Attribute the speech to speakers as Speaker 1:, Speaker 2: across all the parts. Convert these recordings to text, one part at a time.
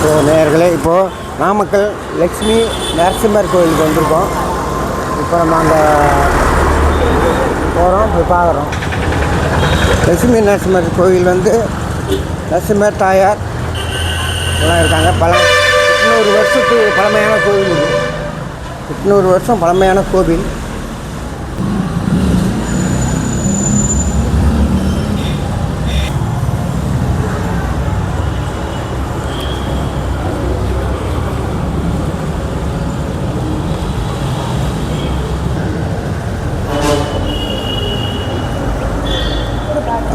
Speaker 1: So நேயர்களே இப்போது நாமக்கல் லக்ஷ்மி நரசிம்மர் கோயிலுக்கு வந்திருக்கோம். இப்போ நம்ம அங்கே போகிறோம் போய் பார்க்குறோம். லட்சுமி நரசிம்மர் கோயில் வந்து நரசிம்மர் தாயார் எல்லாம் இருக்காங்க. பல எட்நூறு வருஷத்துக்கு பழமையான கோவில் இது. எட்நூறு வருஷம் பழமையான கோவில்.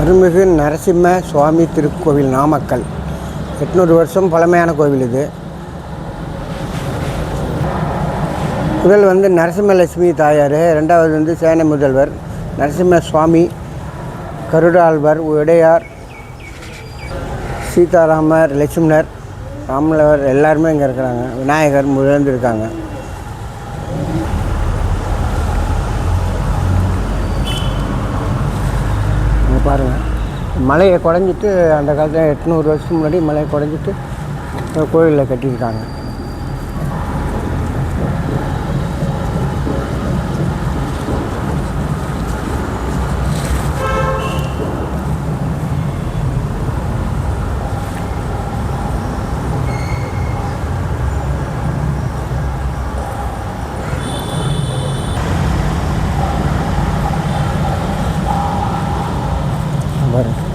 Speaker 1: அருள்மிகு நரசிம்ம சுவாமி திருக்கோவில் நாமக்கல். எட்நூறு வருஷம் பழமையான கோவில் இது. முதல் வந்து நரசிம்மலட்சுமி தாயார். ரெண்டாவது வந்து சேனை முதல்வர் நரசிம்ம சுவாமி கருடாழ்வர் உடையார் சீதாராமர் லட்சுமணர் ராமலவர் எல்லாருமே இங்கே இருக்கிறாங்க. விநாயகர் முழுந்திருக்காங்க பாருங்கள் மலையை குடஞ்சிட்டு அந்த காலத்தில் எட்நூறு வருஷத்துக்கு முன்னாடி மலையை குடஞ்சிட்டு கோயிலில் கட்டியிருக்காங்க. பாருங்க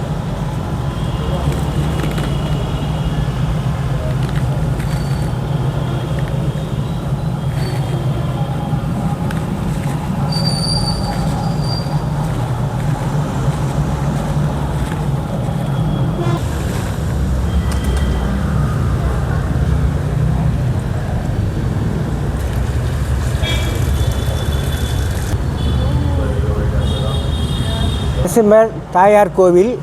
Speaker 1: நரசிம்மர் தாயார் கோவில்.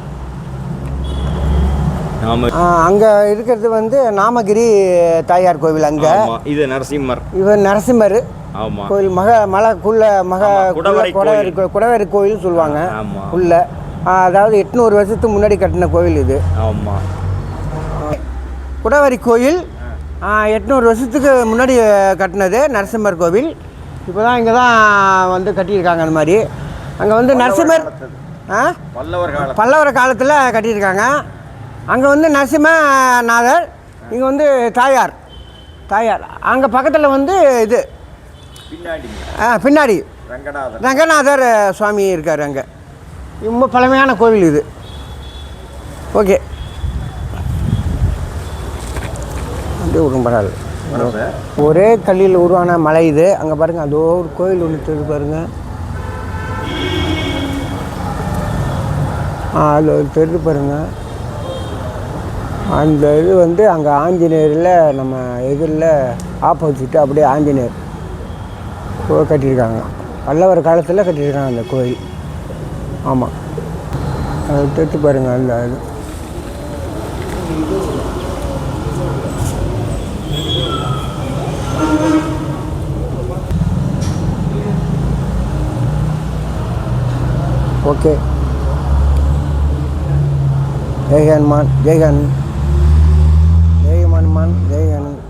Speaker 1: அங்கே இருக்கிறது வந்து நாமகிரி தாயார் கோவில் அங்கே.
Speaker 2: ஆமா இது நரசிம்மர்.
Speaker 1: இவர் நரசிம்மர்.
Speaker 2: ஆமா.
Speaker 1: கோயில் மக மலை குள்ள மக
Speaker 2: குடவரை
Speaker 1: குடவரி கோ- குடவரி கோயில் சொல்லுவாங்க.
Speaker 2: ஆமா.
Speaker 1: உள்ள அதாவது எட்நூறு வருஷத்துக்கு முன்னாடி கட்டின கோவில் இது.
Speaker 2: ஆமா.
Speaker 1: குடவரி கோயில் எட்நூறு வருஷத்துக்கு முன்னாடி கட்டினது நரசிம்மர் கோவில். இப்போ தான் இங்கே தான் வந்து கட்டியிருக்காங்க அந்த மாதிரி. அங்கே வந்து நரசிம்மர்
Speaker 2: பல்லவர் காலம்
Speaker 1: பல்லவர் காலத்தில் கட்டியிருக்காங்க. அங்கே வந்து நரசிம்மநாதர் இங்கே வந்து தாயார். தாயார். அங்கே பக்கத்தில் வந்து இது.
Speaker 2: பின்னாடி.
Speaker 1: ஆ, பின்னாடி.
Speaker 2: ரங்கநாதன்
Speaker 1: ரங்கநாதர் சுவாமி இருக்கார் அங்கே. ரொம்ப பழமையான கோவில் இது. ஓகே. அப்படியே விடும் பரவாயில்ல ஒரே கல்லில் உருவான மலை இது. அங்கே பாருங்கள் அதோ ஒரு கோயில் ஒன்று தெரியுது அது ஒரு பாருங்கள் பாருங்க அந்த இது வந்து அங்கே ஆஞ்சநேயரில் நம்ம எதிரில் ஆப்போசிட்டு அப்படியே ஆஞ்சநேயர் கோ கட்டியிருக்காங்க. பல்லவர் காலத்தில் கட்டியிருக்காங்க அந்த கோயில். ஆமாம் அது தெரிஞ்சு பாருங்கள் அந்த இது. ஓகே. જય હનુમાન જય હનુમાન જય હનુમાન જય હનુમાન